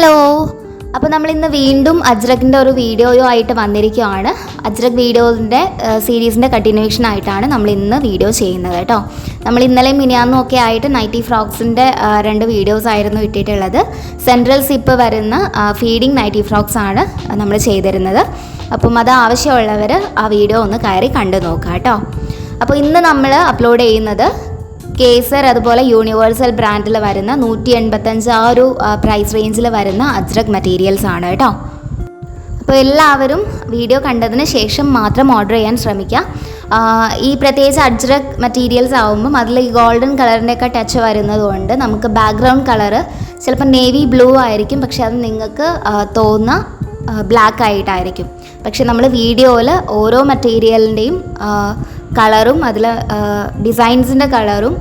Hello. അപ്പോൾ നമ്മൾ ഇന്ന് വീണ്ടും അജ്രക്കിന്റെ ഒരു വീഡിയോയോ ആയിട്ട് വന്നിരിക്കുകയാണ് അജ്രക് വീഡിയോന്റെ സീരീസിന്റെ കണ്ടിന്യൂഷൻ ആയിട്ടാണ് നമ്മൾ ഇന്ന് വീഡിയോ ചെയ്യുന്നത് കേട്ടോ. നമ്മൾ ഇന്നലെ മിനിയാന്നും ഒക്കെ ആയിട്ട് നൈറ്റി ഫ്രോക്സിന്റെ രണ്ട് വീഡിയോസ് ആയിരുന്നു ഇട്ടിട്ടുള്ളത്. സെൻട്രൽ സിപ്പ് വരുന്ന ഫീഡിങ് നൈറ്റി ഫ്രോക്സ് ആണ് നമ്മൾ ചെയ്തിരുന്നത്. അപ്പം അത് ആവശ്യമുള്ളവർ ആ വീഡിയോ ഒന്ന് കയറി കണ്ടു നോക്കാം കേട്ടോ. അപ്പോൾ ഇന്ന് നമ്മൾ അപ്ലോഡ് ചെയ്യുന്നത് കേസർ അതുപോലെ യൂണിവേഴ്സൽ ബ്രാൻഡിൽ വരുന്ന നൂറ്റി എൺപത്തഞ്ച് ആ ഒരു പ്രൈസ് റേഞ്ചിൽ വരുന്ന അജ്രക് മെറ്റീരിയൽസ് ആണ് കേട്ടോ. അപ്പോൾ എല്ലാവരും വീഡിയോ കണ്ടതിന് ശേഷം മാത്രം ഓർഡർ ചെയ്യാൻ ശ്രമിക്കുക ഈ പ്രത്യേകിച്ച് അജ്രക് മെറ്റീരിയൽസ് ആകുമ്പം അതിൽ ഈ ഗോൾഡൻ കളറിന്റെയൊക്കെ ടച്ച് വരുന്നതുകൊണ്ട് നമുക്ക് ബാക്ക്ഗ്രൗണ്ട് കളറ് ചിലപ്പോൾ നേവി ബ്ലൂ ആയിരിക്കും പക്ഷെ അത് നിങ്ങൾക്ക് തോന്നുന്ന ബ്ലാക്ക് ആയിട്ടായിരിക്കും. പക്ഷെ നമ്മൾ വീഡിയോയിൽ ഓരോ മെറ്റീരിയലിന്റെയും കളറും അതിൽ ഡിസൈൻസിന്റെ കളറും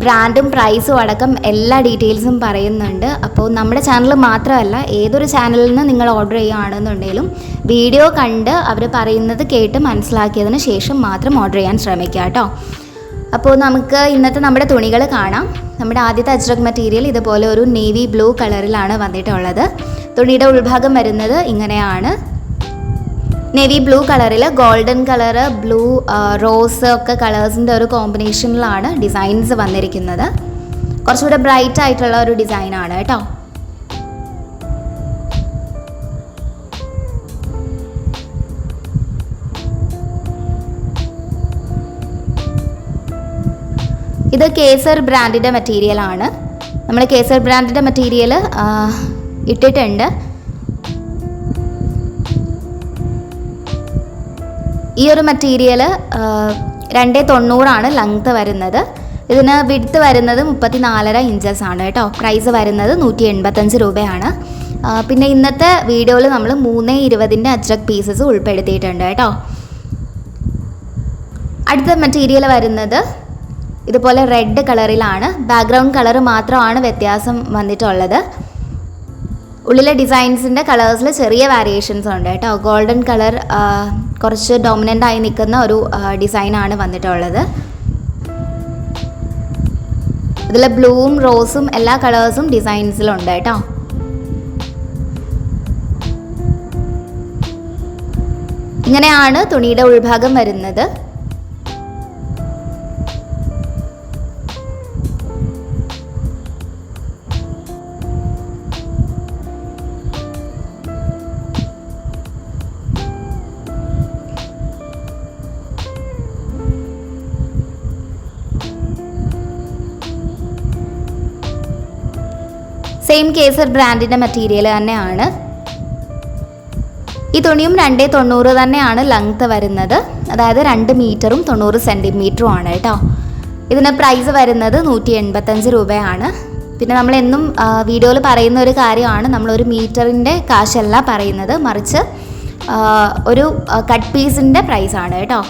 ബ്രാൻഡും പ്രൈസും അടക്കം എല്ലാ ഡീറ്റെയിൽസും പറയുന്നുണ്ട്. അപ്പോൾ നമ്മുടെ ചാനൽ മാത്രമല്ല ഏതൊരു ചാനലിൽ നിന്ന് നിങ്ങൾ ഓർഡർ ചെയ്യുകയാണെന്നുണ്ടെങ്കിലും വീഡിയോ കണ്ട് അവർ പറയുന്നത് കേട്ട് മനസ്സിലാക്കിയതിന് ശേഷം മാത്രം ഓർഡർ ചെയ്യാൻ ശ്രമിക്കുക കേട്ടോ. അപ്പോൾ നമുക്ക് ഇന്നത്തെ നമ്മുടെ തുണികൾ കാണാം. നമ്മുടെ ആദ്യത്തെ അജ്രക് മെറ്റീരിയൽ ഇതുപോലെ ഒരു നേവി ബ്ലൂ കളറിലാണ് വന്നിട്ടുള്ളത്. തുണിയുടെ ഉൾഭാഗം വരുന്നത് ഇങ്ങനെയാണ്. നേവി ബ്ലൂ കളറിൽ ഗോൾഡൻ കളർ ബ്ലൂ റോസ് ഒക്കെ കളേഴ്സിന്റെ ഒരു കോമ്പിനേഷനിലാണ് ഡിസൈൻസ് വന്നിരിക്കുന്നത്. കുറച്ചുകൂടെ ബ്രൈറ്റ് ആയിട്ടുള്ള ഒരു ഡിസൈനാണ് കേട്ടോ. ഇത് കേസർ ബ്രാൻഡിന്റെ മെറ്റീരിയലാണ് നമ്മൾ കേസർ ബ്രാൻഡിന്റെ മെറ്റീരിയൽ ഇട്ടിട്ടുണ്ട്. ഈ ഒരു മെറ്റീരിയൽ രണ്ട് തൊണ്ണൂറാണ് ലെങ്ത് വരുന്നത്. ഇതിന് വിഡ്ത്ത് വരുന്നത് മുപ്പത്തി നാലര ഇഞ്ചസ് ആണ് കേട്ടോ. പ്രൈസ് വരുന്നത് നൂറ്റി എൺപത്തഞ്ച് രൂപയാണ് പിന്നെ ഇന്നത്തെ വീഡിയോയിൽ നമ്മൾ മൂന്ന് ഇരുപതിന്റെ അജ്രക് പീസസ് ഉൾപ്പെടുത്തിയിട്ടുണ്ട് കേട്ടോ. അടുത്ത മെറ്റീരിയൽ വരുന്നത് ഇതുപോലെ റെഡ് കളറിലാണ് ബാക്ക്ഗ്രൗണ്ട് കളർ മാത്രമാണ് വ്യത്യാസം വന്നിട്ടുള്ളത്. ഉള്ളിലെ ഡിസൈൻസിന്റെ കളേഴ്സിൽ ചെറിയ വേരിയേഷൻസ് ഉണ്ട് കേട്ടോ. ഗോൾഡൻ കളർ കുറച്ച് ഡോമിനന്റ് ആയി നിൽക്കുന്ന ഒരു ഡിസൈനാണ് വന്നിട്ടുള്ളത്. ഇതിൽ ബ്ലൂവും റോസും എല്ലാ കളേഴ്സും ഡിസൈൻസിലുണ്ട് കേട്ടോ. ഇങ്ങനെയാണ് തുണിയുടെ ഉൾഭാഗം വരുന്നത്. സെയിം കേസർ ബ്രാൻഡിന്റെ മെറ്റീരിയൽ തന്നെയാണ്. ഈ തുണിയും രണ്ടേ തൊണ്ണൂറ് തന്നെയാണ് ലെങ്ത് വരുന്നത്. അതായത് രണ്ട് മീറ്ററും തൊണ്ണൂറ് സെന്റിമീറ്ററും ആണ് കേട്ടോ. ഇതിന് പ്രൈസ് വരുന്നത് നൂറ്റി എൺപത്തഞ്ച് രൂപയാണ്. പിന്നെ നമ്മൾ എന്നും വീഡിയോയിൽ പറയുന്ന ഒരു കാര്യമാണ്. നമ്മളൊരു മീറ്ററിന്റെ കാശല്ല പറയുന്നത്. മറിച്ച് ഒരു കട്ട് പീസിന്റെ പ്രൈസാണ് കേട്ടോ.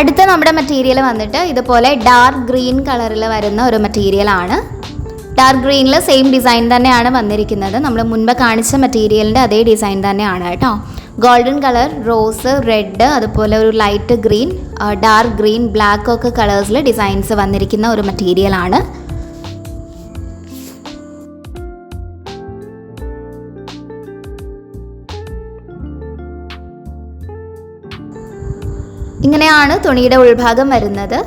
അടുത്ത നമ്മുടെ മെറ്റീരിയൽ വന്നിട്ട് ഇതുപോലെ ഡാർക്ക് ഗ്രീൻ കളറിൽ വരുന്ന ഒരു മെറ്റീരിയൽ ആണ്. ഡാർക്ക് ഗ്രീനിൽ സെയിം ഡിസൈൻ തന്നെയാണ് വന്നിരിക്കുന്നത്. നമ്മൾ മുൻപ് കാണിച്ച മെറ്റീരിയലിന്റെ അതേ ഡിസൈൻ തന്നെയാണ് കേട്ടോ. ഗോൾഡൻ കളർ റോസ് റെഡ് അതുപോലെ ഒരു light green dark green black ഒക്കെ കളേഴ്സിൽ ഡിസൈൻസ് വന്നിരിക്കുന്ന ഒരു മെറ്റീരിയലാണ് ഇങ്ങനെയാണ് തുണിയുടെ ഉൾഭാഗം വരുന്നത്.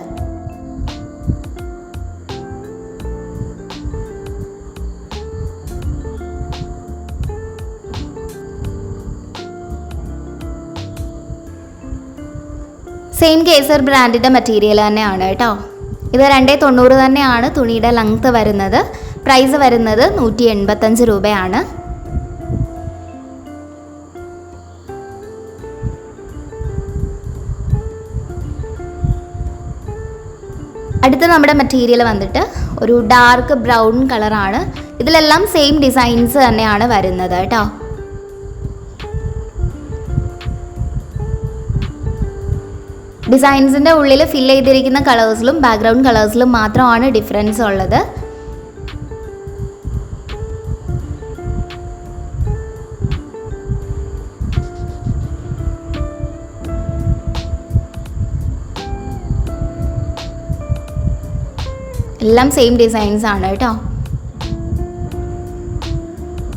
സെയിം കേസർ ബ്രാൻഡിന്റെ മെറ്റീരിയൽ തന്നെയാണ് കേട്ടോ. ഇത് രണ്ടേ തൊണ്ണൂറ് തന്നെയാണ് തുണിയുടെ ലെങ്ത്ത് വരുന്നത്. പ്രൈസ് വരുന്നത് നൂറ്റി എൺപത്തഞ്ച് രൂപയാണ്. അടുത്ത നമ്മുടെ മെറ്റീരിയൽ വന്നിട്ട് ഒരു ഡാർക്ക് ബ്രൗൺ കളറാണ് ഇതിലെല്ലാം സെയിം ഡിസൈൻസ് തന്നെയാണ് വരുന്നത് കേട്ടോ. ഡിസൈൻസിന്റെ ഉള്ളിൽ ഫിൽ ചെയ്തിരിക്കുന്ന കളേഴ്സിലും ബാക്ക്ഗ്രൗണ്ട് കളേഴ്സിലും മാത്രമാണ് ഡിഫറൻസ് ഉള്ളത്. എല്ലാം സെയിം ഡിസൈൻസ് ആണ് കേട്ടോ.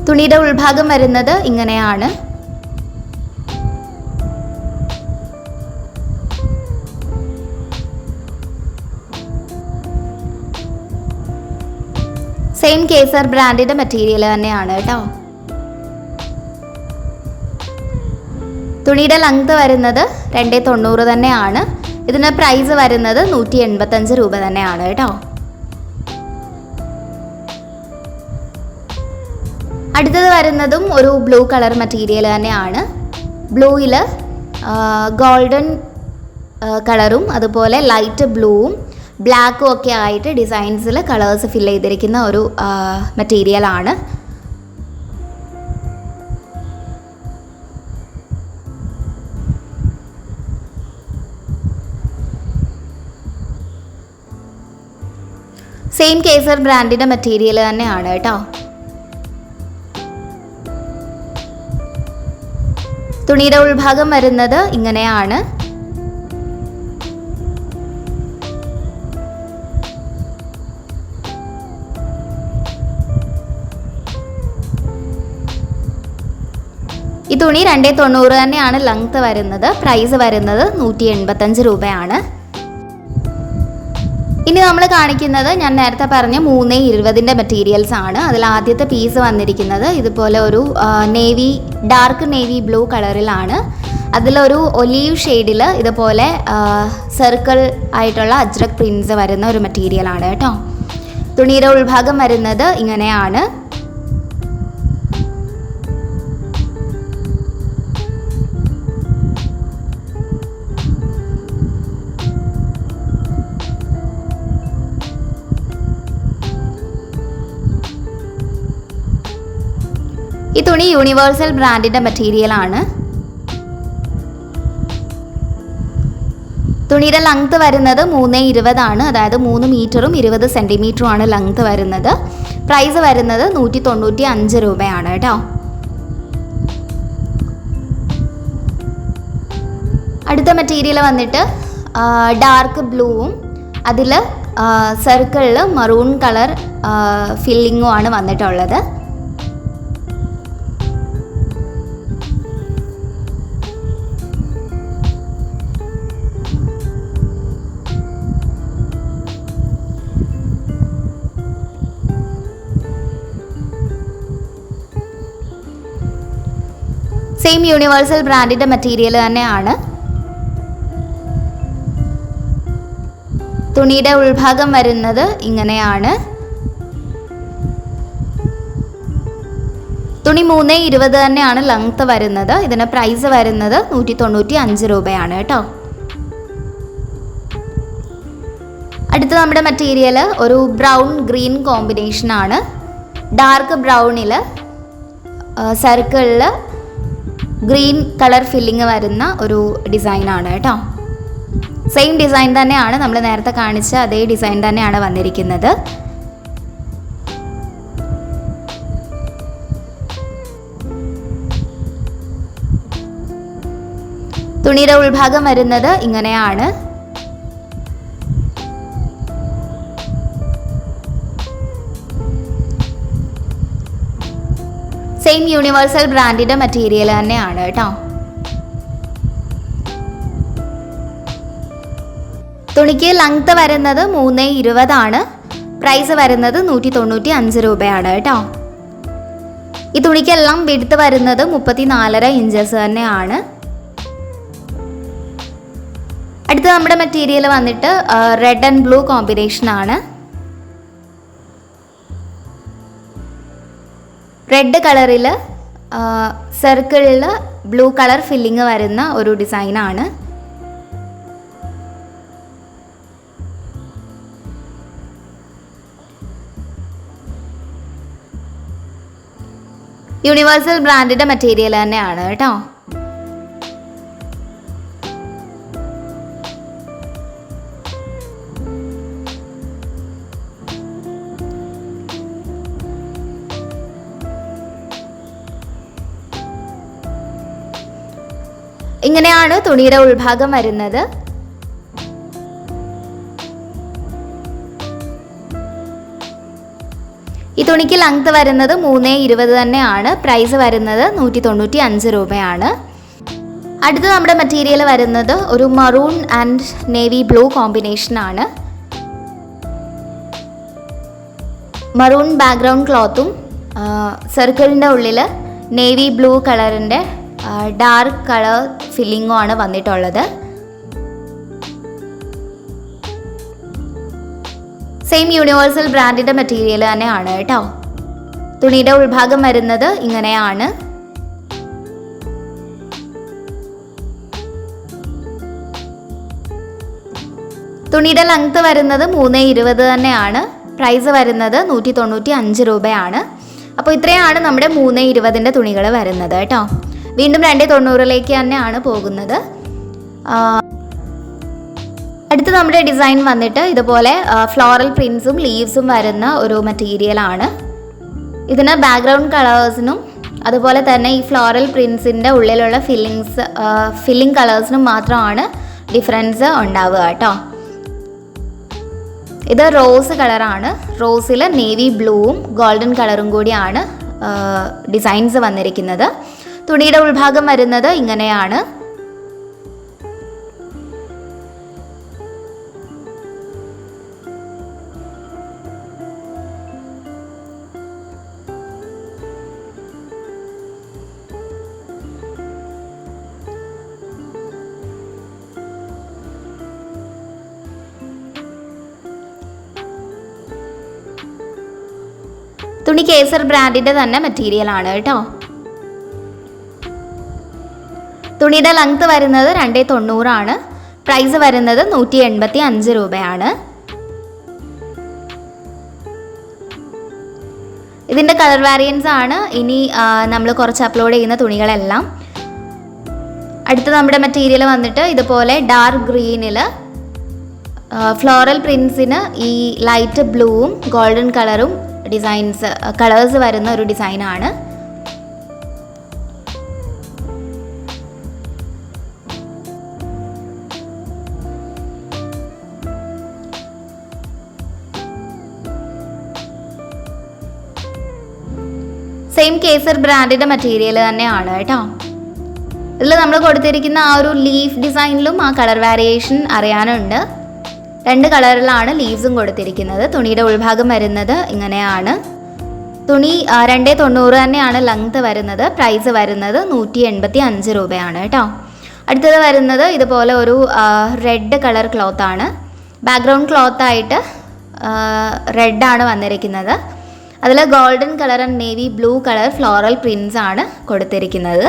തുണിയുടെ ഉൾഭാഗം വരുന്നത് ഇങ്ങനെയാണ്. സെയിം കേസർ ബ്രാൻഡിന്റെ മെറ്റീരിയൽ തന്നെയാണ് കേട്ടോ. തുണിയുടെ ലെങ്ത് വരുന്നത് രണ്ടേ തൊണ്ണൂറ് തന്നെയാണ്. ഇതിന് പ്രൈസ് വരുന്നത് നൂറ്റി എൺപത്തഞ്ച് രൂപ തന്നെയാണ് കേട്ടോ. അടുത്തത് വരുന്നതും ഒരു ബ്ലൂ കളർ മെറ്റീരിയൽ തന്നെയാണ്. ബ്ലൂയിൽ ഗോൾഡൻ കളറും അതുപോലെ ലൈറ്റ് ബ്ലൂവും ബ്ലാക്കും ഒക്കെ ആയിട്ട് ഡിസൈൻസിൽ കളേഴ്സ് ഫില്ല് ചെയ്തിരിക്കുന്ന ഒരു മെറ്റീരിയൽ ആണ്. സെയിം കേസർ ബ്രാൻഡിന്റെ മെറ്റീരിയൽ തന്നെയാണ് കേട്ടോ. തുണിയുടെ ഉൾഭാഗം വരുന്നത് ഇങ്ങനെയാണ്. തുണി രണ്ടേ തൊണ്ണൂറ് തന്നെയാണ് ലെങ്ത് വരുന്നത്. പ്രൈസ് വരുന്നത് നൂറ്റി എൺപത്തഞ്ച് രൂപയാണ്. ഇനി നമ്മൾ കാണിക്കുന്നത് ഞാൻ നേരത്തെ പറഞ്ഞ മൂന്ന് ഇരുപതിന്റെ മെറ്റീരിയൽസ് ആണ്. അതിൽ ആദ്യത്തെ പീസ് വന്നിരിക്കുന്നത് ഇതുപോലെ ഒരു നേവി ഡാർക്ക് നേവി ബ്ലൂ കളറിലാണ്. അതിലൊരു ഒലീവ് ഷെയ്ഡിൽ ഇതുപോലെ സർക്കിൾ ആയിട്ടുള്ള അജ്രക് പ്രിൻസ് വരുന്ന ഒരു മെറ്റീരിയലാണ് കേട്ടോ. തുണിയുടെ ഉൾഭാഗം വരുന്നത് ഇങ്ങനെയാണ്. ഈ തുണി യൂണിവേഴ്സൽ ബ്രാൻഡിന്റെ മെറ്റീരിയലാണ് തുണിയുടെ ലെങ്ത് വരുന്നത് മൂന്ന് ഇരുപതാണ് അതായത് മൂന്ന് മീറ്ററും ഇരുപത് സെന്റിമീറ്ററും ആണ് ലെങ്ത് വരുന്നത്. പ്രൈസ് വരുന്നത് നൂറ്റി തൊണ്ണൂറ്റി അഞ്ച് രൂപയാണ് കേട്ടോ. അടുത്ത മെറ്റീരിയൽ വന്നിട്ട് ഡാർക്ക് ബ്ലൂവും അതിൽ സർക്കിളിൽ മറൂൺ കളർ ഫില്ലിങ്ങും ആണ് വന്നിട്ടുള്ളത്. സെയിം യൂണിവേഴ്സൽ ബ്രാൻഡിന്റെ മെറ്റീരിയൽ തന്നെയാണ്. തുണിയുടെ ഉൾഭാഗം വരുന്നത് ഇങ്ങനെയാണ്. തുണി മൂന്ന് ഇരുപത് തന്നെയാണ് ലെങ്ത് വരുന്നത്. ഇതിന് പ്രൈസ് വരുന്നത് നൂറ്റി തൊണ്ണൂറ്റി അഞ്ച് രൂപയാണ് കേട്ടോ. അടുത്ത നമ്മുടെ മെറ്റീരിയൽ ഒരു ബ്രൗൺ ഗ്രീൻ കോമ്പിനേഷനാണ് ഡാർക്ക് ബ്രൗണിൽ സർക്കിളിൽ ഗ്രീൻ കളർ ഫില്ലിങ് വരുന്ന ഒരു ഡിസൈനാണ് കേട്ടോ. സെയിം ഡിസൈൻ തന്നെയാണ് നമ്മൾ നേരത്തെ കാണിച്ച അതേ ഡിസൈൻ തന്നെയാണ് വന്നിരിക്കുന്നത്. തുണിയുടെ ഉൾഭാഗം വരുന്നത് ഇങ്ങനെയാണ്. സെയിം യൂണിവേഴ്സൽ ബ്രാൻഡിന്റെ മെറ്റീരിയൽ തന്നെയാണ് കേട്ടോ തുണിക്ക് ലെങ്ത് വരുന്നത് മൂന്ന് ഇരുപതാണ് പ്രൈസ് വരുന്നത് നൂറ്റി തൊണ്ണൂറ്റി അഞ്ച് രൂപയാണ് കേട്ടോ ഈ തുണിക്കെല്ലാം വിടുത്ത് വരുന്നത് മുപ്പത്തി നാലര ഇഞ്ചസ് തന്നെയാണ്. അടുത്ത നമ്മുടെ മെറ്റീരിയൽ വന്നിട്ട് റെഡ് ആൻഡ് ബ്ലൂ കോമ്പിനേഷൻ ആണ്. റെഡ് കളറിൽ സർക്കിളിൽ ബ്ലൂ കളർ ഫില്ലിങ് വരുന്ന ഒരു ഡിസൈനാണ് യൂണിവേഴ്സൽ ബ്രാൻഡിന്റെ മെറ്റീരിയൽ തന്നെയാണ് കേട്ടോ. ഇങ്ങനെയാണ് തുണിയുടെ ഉൾഭാഗം വരുന്നത്. ഈ തുണിക്ക് ലെങ്ത് വരുന്നത് മൂന്ന് ഇരുപത് തന്നെയാണ്. പ്രൈസ് വരുന്നത് നൂറ്റി തൊണ്ണൂറ്റി അഞ്ച് രൂപയാണ്. അടുത്ത നമ്മുടെ മെറ്റീരിയൽ വരുന്നത് ഒരു maroon and navy blue combination ആണ്. മറൂൺ ബാക്ക്ഗ്രൗണ്ട് ക്ലോത്തും സർക്കിളിന്റെ ഉള്ളിൽ നേവി ബ്ലൂ കളറിന്റെ ഡാർക്ക് കളർ ഫില്ലിങ്ങും ആണ് വന്നിട്ടുള്ളത്. സെയിം യൂണിവേഴ്സൽ ബ്രാൻഡിന്റെ മെറ്റീരിയൽ തന്നെയാണ് കേട്ടോ തുണിയുടെ ഉൾഭാഗം വരുന്നത് ഇങ്ങനെയാണ്. തുണിയുടെ ലെങ്ത് വരുന്നത് മൂന്ന് ഇരുപത് തന്നെയാണ്. പ്രൈസ് വരുന്നത് നൂറ്റി തൊണ്ണൂറ്റി അഞ്ച് രൂപയാണ്. അപ്പോൾ ഇത്രയാണ് നമ്മുടെ മൂന്ന് ഇരുപതിന്റെ തുണികൾ വരുന്നത് കേട്ടോ വീണ്ടും രണ്ട് തൊണ്ണൂറിലേക്ക് തന്നെയാണ് പോകുന്നത്. അടുത്ത് നമ്മുടെ ഡിസൈൻ വന്നിട്ട് ഇതുപോലെ ഫ്ലോറൽ പ്രിൻസും ലീവ്സും വരുന്ന ഒരു മെറ്റീരിയലാണ് ഇതിന് ബാക്ക്ഗ്രൗണ്ട് കളേഴ്സിനും അതുപോലെ തന്നെ ഈ ഫ്ലോറൽ പ്രിൻസിന്റെ ഉള്ളിലുള്ള ഫില്ലിങ്സ് ഫില്ലിംഗ് കളേഴ്സിനും മാത്രമാണ് ഡിഫറൻസ് ഉണ്ടാവുക കേട്ടോ. ഇത് റോസ് കളറാണ് റോസിൽ നേവി ബ്ലൂവും ഗോൾഡൻ കളറും കൂടിയാണ് ഡിസൈൻസ് വന്നിരിക്കുന്നത്. തുണിയുടെ ഉൾഭാഗം വരുന്നത് ഇങ്ങനെയാണ്. തുണി കേസർ ബ്രാൻഡിന്റെ തന്നെ മെറ്റീരിയൽ ആണ് കേട്ടോ. തുണിയുടെ ലെങ്ത് വരുന്നത് രണ്ടേ തൊണ്ണൂറാണ്. പ്രൈസ് വരുന്നത് നൂറ്റി എൺപത്തി അഞ്ച് രൂപയാണ്. ഇതിന്റെ കളർ വേരിയൻസ് ആണ്. ഇനി നമ്മൾ കുറച്ച് അപ്ലോഡ് ചെയ്യുന്ന തുണികളെല്ലാം. അടുത്ത നമ്മുടെ മെറ്റീരിയൽ വന്നിട്ട് ഇതുപോലെ ഡാർക്ക് ഗ്രീനിൽ ഫ്ലോറൽ പ്രിൻസിന് ഈ ലൈറ്റ് ബ്ലൂവും ഗോൾഡൻ കളറും ഡിസൈൻസ് കളേഴ്സ് വരുന്ന ഒരു ഡിസൈനാണ് സെയിം കേസർ ബ്രാൻഡിന്റെ മെറ്റീരിയൽ തന്നെയാണ് കേട്ടോ. ഇതിൽ നമ്മൾ കൊടുത്തിരിക്കുന്ന ആ ഒരു ലീഫ് ഡിസൈനിലും ആ കളർ വേരിയേഷൻ അറിയാനുണ്ട്. രണ്ട് കളറിലാണ് ലീവ്സും കൊടുത്തിരിക്കുന്നത്. തുണിയുടെ ഉൾഭാഗം വരുന്നത് ഇങ്ങനെയാണ്. തുണി രണ്ടേ തൊണ്ണൂറ് തന്നെയാണ് ലെങ്ത് വരുന്നത്. പ്രൈസ് വരുന്നത് നൂറ്റി എൺപത്തി അഞ്ച് രൂപയാണ് കേട്ടോ. അടുത്തത് വരുന്നത് ഇതുപോലെ ഒരു റെഡ് കളർ ക്ലോത്താണ് ബാക്ക്ഗ്രൗണ്ട് ക്ലോത്തായിട്ട് റെഡാണ് വന്നിരിക്കുന്നത്. അതിൽ golden colour and navy blue colour floral prints ആണ് കൊടുത്തിരിക്കുന്നത്.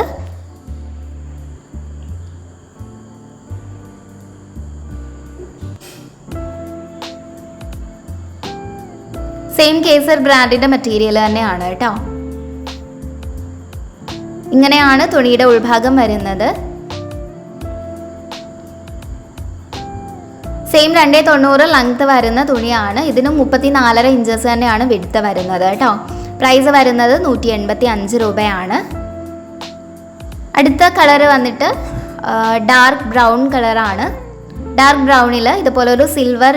സെയിം കേസർ ബ്രാൻഡിന്റെ മെറ്റീരിയൽ തന്നെയാണ് കേട്ടോ. ഇങ്ങനെയാണ് തുണിയുടെ ഉൾഭാഗം വരുന്നത്. സെയിം രണ്ടേ തൊണ്ണൂറ് ലെങ്ത് വരുന്ന തുണിയാണ്. ഇതിനും മുപ്പത്തി നാലര ഇഞ്ചസ് തന്നെയാണ് വിടുത്ത് വരുന്നത് കേട്ടോ. പ്രൈസ് വരുന്നത് നൂറ്റി എൺപത്തി അഞ്ച് രൂപയാണ്. അടുത്ത കളർ വന്നിട്ട് ഡാർക്ക് ബ്രൗൺ കളറാണ് ഡാർക്ക് ബ്രൗണിൽ ഇതുപോലെ ഒരു സിൽവർ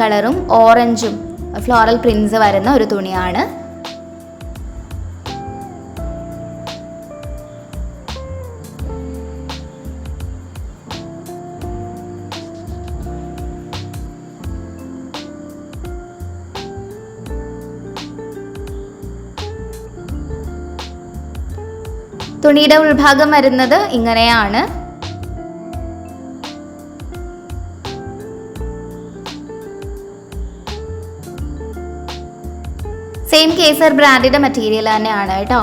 കളറും ഓറഞ്ചും ഫ്ലോറൽ പ്രിൻസ് വരുന്ന ഒരു തുണിയാണ്. തുണിയുടെ ഉൾഭാഗം വരുന്നത് ഇങ്ങനെയാണ്. സെയിം കേസർ ബ്രാൻഡിന്റെ മെറ്റീരിയൽ തന്നെയാണ് കേട്ടോ.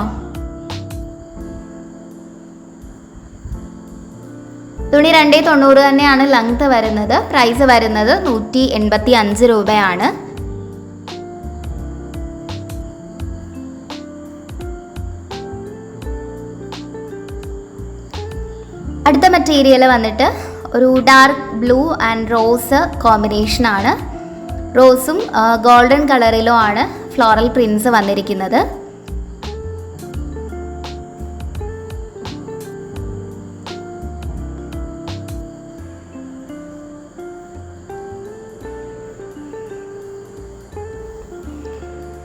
തുണി രണ്ടേ തൊണ്ണൂറ് തന്നെയാണ് ലെങ്ത് വരുന്നത്. പ്രൈസ് വരുന്നത് നൂറ്റി എൺപത്തി അഞ്ച് രൂപയാണ്. മെറ്റീരിയൽ വന്നിട്ട് ഒരു ഡാർക്ക് ബ്ലൂ ആൻഡ് റോസ് കോമ്പിനേഷനാണ് റോസും ഗോൾഡൻ കളറിലും ആണ് ഫ്ലോറൽ പ്രിൻസ് വന്നിരിക്കുന്നത്.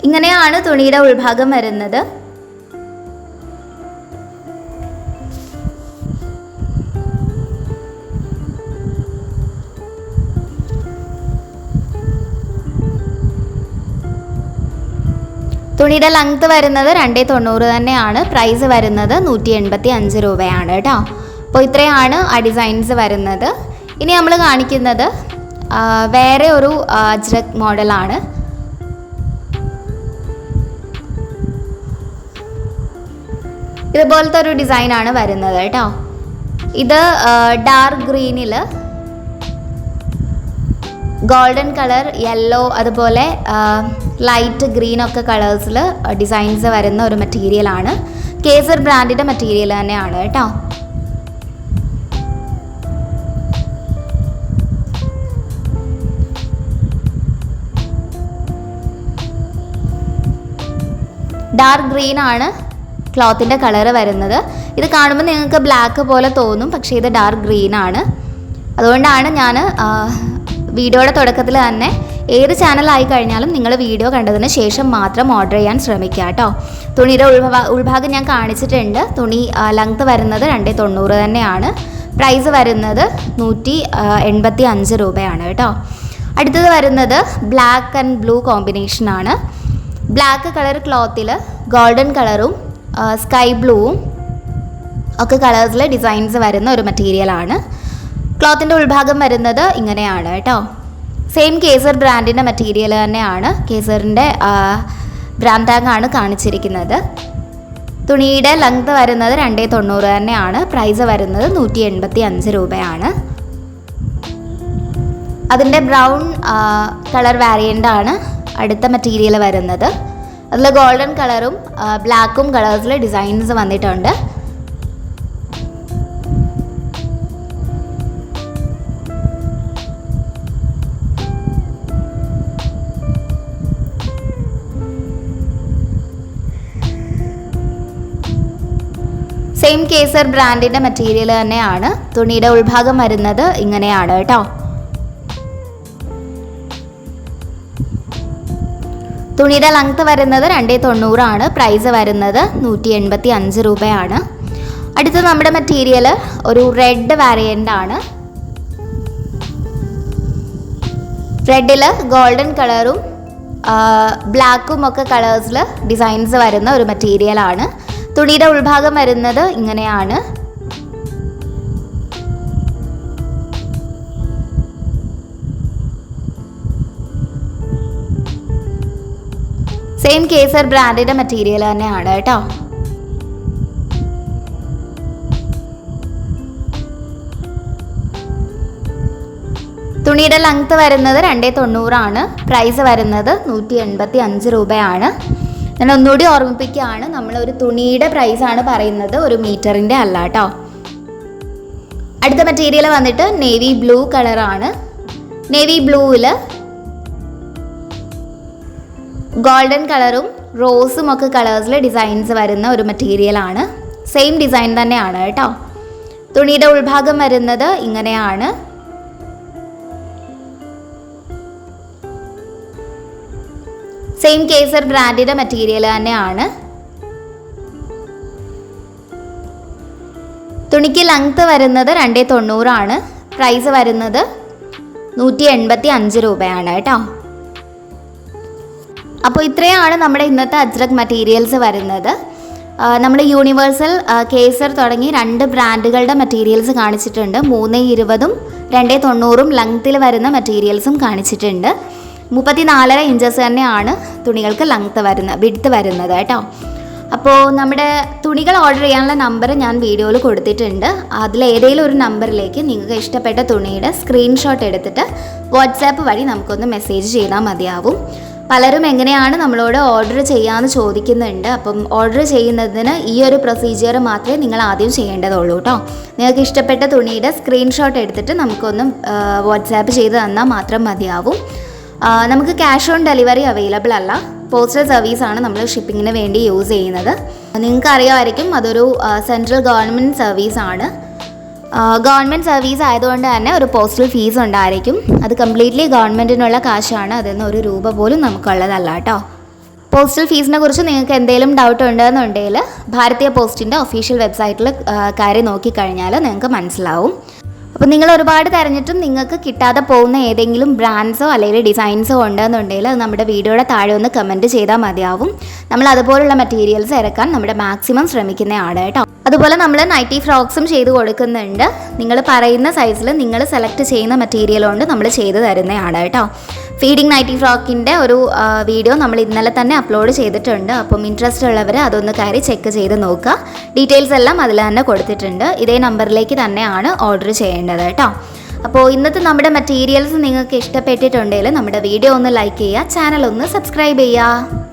ഇങ്ങനെയാണ് തുണിയുടെ ഉൾഭാഗം വരുന്നത്. തുണിയുടെ ലെങ്ത് വരുന്നത് രണ്ടേ തൊണ്ണൂറ് തന്നെയാണ്. പ്രൈസ് വരുന്നത് നൂറ്റി എൺപത്തി അഞ്ച് രൂപയാണ് കേട്ടോ. അപ്പോൾ ഇത്രയാണ് ആ ഡിസൈൻസ് വരുന്നത്. ഇനി നമ്മൾ കാണിക്കുന്നത് വേറെ ഒരു അജ്രക് മോഡലാണ് ഇതുപോലത്തെ ഒരു ഡിസൈനാണ് വരുന്നത് കേട്ടോ. ഇത് ഡാർക്ക് ഗ്രീനിൽ ഗോൾഡൻ കളർ യെല്ലോ അതുപോലെ ലൈറ്റ് ഗ്രീൻ ഒക്കെ കളേഴ്സിൽ ഡിസൈൻസ് വരുന്ന ഒരു മെറ്റീരിയലാണ് കേസർ ബ്രാൻഡിന്റെ മെറ്റീരിയൽ തന്നെയാണ് കേട്ടോ. ഡാർക്ക് ഗ്രീൻ ആണ് ക്ലോത്തിന്റെ കളർ വരുന്നത്. ഇത് കാണുമ്പോൾ നിങ്ങൾക്ക് ബ്ലാക്ക് പോലെ തോന്നും പക്ഷേ ഇത് ഡാർക്ക് ഗ്രീൻ ആണ്. അതുകൊണ്ടാണ് ഞാൻ വീഡിയോയുടെ തുടക്കത്തിൽ തന്നെ ഏത് ചാനലായി കഴിഞ്ഞാലും നിങ്ങൾ വീഡിയോ കണ്ടതിന് ശേഷം മാത്രം ഓർഡർ ചെയ്യാൻ ശ്രമിക്കുക കേട്ടോ. തുണിയുടെ ഉൾഭാ ഉൾഭാഗം ഞാൻ കാണിച്ചിട്ടുണ്ട്. തുണി ലെങ്ത് വരുന്നത് രണ്ടേ തൊണ്ണൂറ് തന്നെയാണ്. പ്രൈസ് വരുന്നത് നൂറ്റി എൺപത്തി അഞ്ച് രൂപയാണ് കേട്ടോ. അടുത്തത് വരുന്നത് ബ്ലാക്ക് ആൻഡ് ബ്ലൂ കോമ്പിനേഷനാണ് ബ്ലാക്ക് കളർ ക്ലോത്തിൽ ഗോൾഡൻ കളറും സ്കൈ ബ്ലൂവും ഒക്കെ കളേഴ്സിൽ ഡിസൈൻസ് വരുന്ന ഒരു മെറ്റീരിയലാണ് ക്ലോത്തിന്റെ ഉൾഭാഗം വരുന്നത് ഇങ്ങനെയാണ് കേട്ടോ. സെയിം കേസർ ബ്രാൻഡിന്റെ മെറ്റീരിയൽ തന്നെയാണ്. കേസറിന്റെ ബ്രാൻഡ് ടാഗാണ് കാണിച്ചിരിക്കുന്നത്. തുണിയുടെ ലെങ്ത് വരുന്നത് രണ്ടേ തൊണ്ണൂറ് തന്നെയാണ്. പ്രൈസ് വരുന്നത് നൂറ്റി എൺപത്തി അഞ്ച് രൂപയാണ് അതിന്റെ ബ്രൗൺ കളർ ആണ് അടുത്ത മെറ്റീരിയൽ വരുന്നത്. അതിൽ ഗോൾഡൻ കളറും ബ്ലാക്കും കളേഴ്സിൽ ഡിസൈൻസ് വന്നിട്ടുണ്ട്. സെയിം കേസർ ബ്രാൻഡിന്റെ മെറ്റീരിയൽ തന്നെയാണ്. തുണിയുടെ ഉൾഭാഗം വരുന്നത് ഇങ്ങനെയാണ് കേട്ടോ. തുണിയുടെ ലെങ്ത് വരുന്നത് രണ്ടേ തൊണ്ണൂറാണ്. പ്രൈസ് വരുന്നത് നൂറ്റി എൺപത്തി അഞ്ച് രൂപയാണ്. അടുത്ത നമ്മുടെ മെറ്റീരിയൽ ഒരു റെഡ് വാരിയന്റ് ആണ്. റെഡിൽ ഗോൾഡൻ കളറും ബ്ലാക്കും ഒക്കെ കളേഴ്സിൽ ഡിസൈൻസ് വരുന്ന ഒരു മെറ്റീരിയലാണ് തുണിയുടെ ഉൾഭാഗം വരുന്നത് ഇങ്ങനെയാണ്. സെയിം കേസർ ബ്രാൻഡിന്റെ മെറ്റീരിയൽ തന്നെയാണ് കേട്ടോ. തുണിയുടെ ലെങ്ത് വരുന്നത് രണ്ടേ തൊണ്ണൂറാണ്. പ്രൈസ് വരുന്നത് നൂറ്റി എൺപത്തി അഞ്ച് രൂപയാണ്. ഞാൻ ഒന്നുകൂടി ഓർമ്മിപ്പിക്കുകയാണ്. നമ്മൾ ഒരു തുണിയുടെ പ്രൈസാണ് പറയുന്നത്. ഒരു മീറ്ററിന്റെ അല്ല കേട്ടോ അടുത്ത മെറ്റീരിയൽ വന്നിട്ട് നേവി ബ്ലൂ കളറാണ് നേവി ബ്ലൂവിൽ ഗോൾഡൻ കളറും റോസും ഒക്കെ കളേഴ്സിൽ ഡിസൈൻസ് വരുന്ന ഒരു മെറ്റീരിയലാണ് സെയിം ഡിസൈൻ തന്നെയാണ് കേട്ടോ തുണിയുടെ ഉൾഭാഗം വരുന്നത് ഇങ്ങനെയാണ്. സെയിം കേസർ ബ്രാൻഡിന്റെ മെറ്റീരിയൽ തന്നെയാണ്. തുണിക്ക് ലെങ്ത്ത് വരുന്നത് രണ്ടേ തൊണ്ണൂറാണ്. പ്രൈസ് വരുന്നത് നൂറ്റി എൺപത്തി അഞ്ച് രൂപയാണ് കേട്ടോ. അപ്പോൾ ഇത്രയാണ് നമ്മുടെ ഇന്നത്തെ അജ്രക് മെറ്റീരിയൽസ് വരുന്നത്. നമ്മൾ യൂണിവേഴ്സൽ കേസർ തുടങ്ങി രണ്ട് ബ്രാൻഡുകളുടെ മെറ്റീരിയൽസ് കാണിച്ചിട്ടുണ്ട്. മൂന്ന് ഇരുപതും രണ്ടേ തൊണ്ണൂറും ലെങ്ത്തിൽ വരുന്ന മെറ്റീരിയൽസും കാണിച്ചിട്ടുണ്ട്. മുപ്പത്തി നാലര ഇഞ്ചസ് തന്നെയാണ് തുണികൾക്ക് ലെങ്ത്ത് വരുന്നത് വിഡ്ത്ത് വരുന്നത് കേട്ടോ. അപ്പോൾ നമ്മുടെ തുണികൾ ഓർഡർ ചെയ്യാനുള്ള നമ്പർ ഞാൻ വീഡിയോയിൽ കൊടുത്തിട്ടുണ്ട്. അതിൽ ഏതെങ്കിലും ഒരു നമ്പറിലേക്ക് നിങ്ങൾക്ക് ഇഷ്ടപ്പെട്ട തുണിയുടെ സ്ക്രീൻഷോട്ട് എടുത്തിട്ട് വാട്സാപ്പ് വഴി നമുക്കൊന്ന് മെസ്സേജ് ചെയ്താൽ മതിയാവും. പലരും എങ്ങനെയാണ് നമ്മളോട് ഓർഡർ ചെയ്യാമെന്ന് ചോദിക്കുന്നുണ്ട്. അപ്പം ഓർഡർ ചെയ്യുന്നതിന് ഈ ഒരു പ്രൊസീജിയർ മാത്രമേ നിങ്ങൾ ആദ്യം ചെയ്യേണ്ടതുള്ളൂ കേട്ടോ. നിങ്ങൾക്ക് ഇഷ്ടപ്പെട്ട തുണിയുടെ സ്ക്രീൻഷോട്ട് എടുത്തിട്ട് നമുക്കൊന്ന് വാട്സാപ്പ് ചെയ്ത് തന്നാൽ മാത്രം മതിയാവും. നമുക്ക് ക്യാഷ് ഓൺ ഡെലിവറി അവൈലബിൾ അല്ല. പോസ്റ്റൽ സർവീസാണ് നമ്മൾ ഷിപ്പിങ്ങിന് വേണ്ടി യൂസ് ചെയ്യുന്നത്. നിങ്ങൾക്ക് അറിയാമായിരിക്കും അതൊരു സെൻട്രൽ ഗവൺമെന്റ് സർവീസാണ് ഗവൺമെന്റ് സർവീസ് ആയതുകൊണ്ട് തന്നെ ഒരു പോസ്റ്റൽ ഫീസ് ഉണ്ടായിരിക്കും. അത് കംപ്ലീറ്റ്ലി ഗവൺമെന്റിനുള്ള കാശാണ്. അതിൽ ഒരു രൂപ പോലും നമുക്കുള്ളതല്ല കേട്ടോ. പോസ്റ്റൽ ഫീസിനെ കുറിച്ച് നിങ്ങൾക്ക് എന്തെങ്കിലും ഡൗട്ട് ഉണ്ടെന്നുണ്ടെങ്കിൽ ഭാരതീയ പോസ്റ്റിന്റെ ഒഫീഷ്യൽ വെബ്സൈറ്റിൽ കയറി നോക്കിക്കഴിഞ്ഞാൽ നിങ്ങൾക്ക് മനസ്സിലാവും. അപ്പോൾ നിങ്ങൾ ഒരുപാട് തിരഞ്ഞിട്ടും നിങ്ങൾക്ക് കിട്ടാതെ പോകുന്ന ഏതെങ്കിലും ബ്രാൻഡ്സോ അല്ലെങ്കിൽ ഡിസൈൻസോ ഉണ്ടെന്നുണ്ടെങ്കിൽ അത് നമ്മുടെ വീഡിയോയുടെ താഴെ ഒന്ന് കമന്റ് ചെയ്താൽ മതിയാവും. നമ്മൾ അതുപോലുള്ള മെറ്റീരിയൽസ് ഇറക്കാൻ നമ്മുടെ മാക്സിമം ശ്രമിക്കുന്നതാണ് കേട്ടോ. അതുപോലെ നമ്മൾ നൈറ്റി ഫ്രോക്സും ചെയ്ത് കൊടുക്കുന്നുണ്ട്. നിങ്ങൾ പറയുന്ന സൈസിൽ നിങ്ങൾ സെലക്ട് ചെയ്യുന്ന മെറ്റീരിയൽ കൊണ്ട് നമ്മൾ ചെയ്ത് തരുന്നതാണ് കേട്ടോ. ഫീഡിങ് നൈറ്റി ഫ്രോക്കിന്റെ ഒരു വീഡിയോ നമ്മൾ ഇന്നലെ തന്നെ അപ്ലോഡ് ചെയ്തിട്ടുണ്ട്. അപ്പം ഇൻട്രസ്റ്റ് ഉള്ളവർ അതൊന്ന് കയറി ചെക്ക് ചെയ്ത് നോക്കുക. ഡീറ്റെയിൽസ് എല്ലാം അതിൽ തന്നെ കൊടുത്തിട്ടുണ്ട്. ഇതേ നമ്പറിലേക്ക് തന്നെയാണ് ഓർഡർ ചെയ്യേണ്ടത് കേട്ടോ. അപ്പോൾ ഇന്നത്തെ നമ്മുടെ മെറ്റീരിയൽസ് നിങ്ങൾക്ക് ഇഷ്ടപ്പെട്ടിട്ടുണ്ടെങ്കിൽ നമ്മുടെ വീഡിയോ ഒന്ന് ലൈക്ക് ചെയ്യുക ചാനൽ ഒന്ന് സബ്സ്ക്രൈബ് ചെയ്യുക.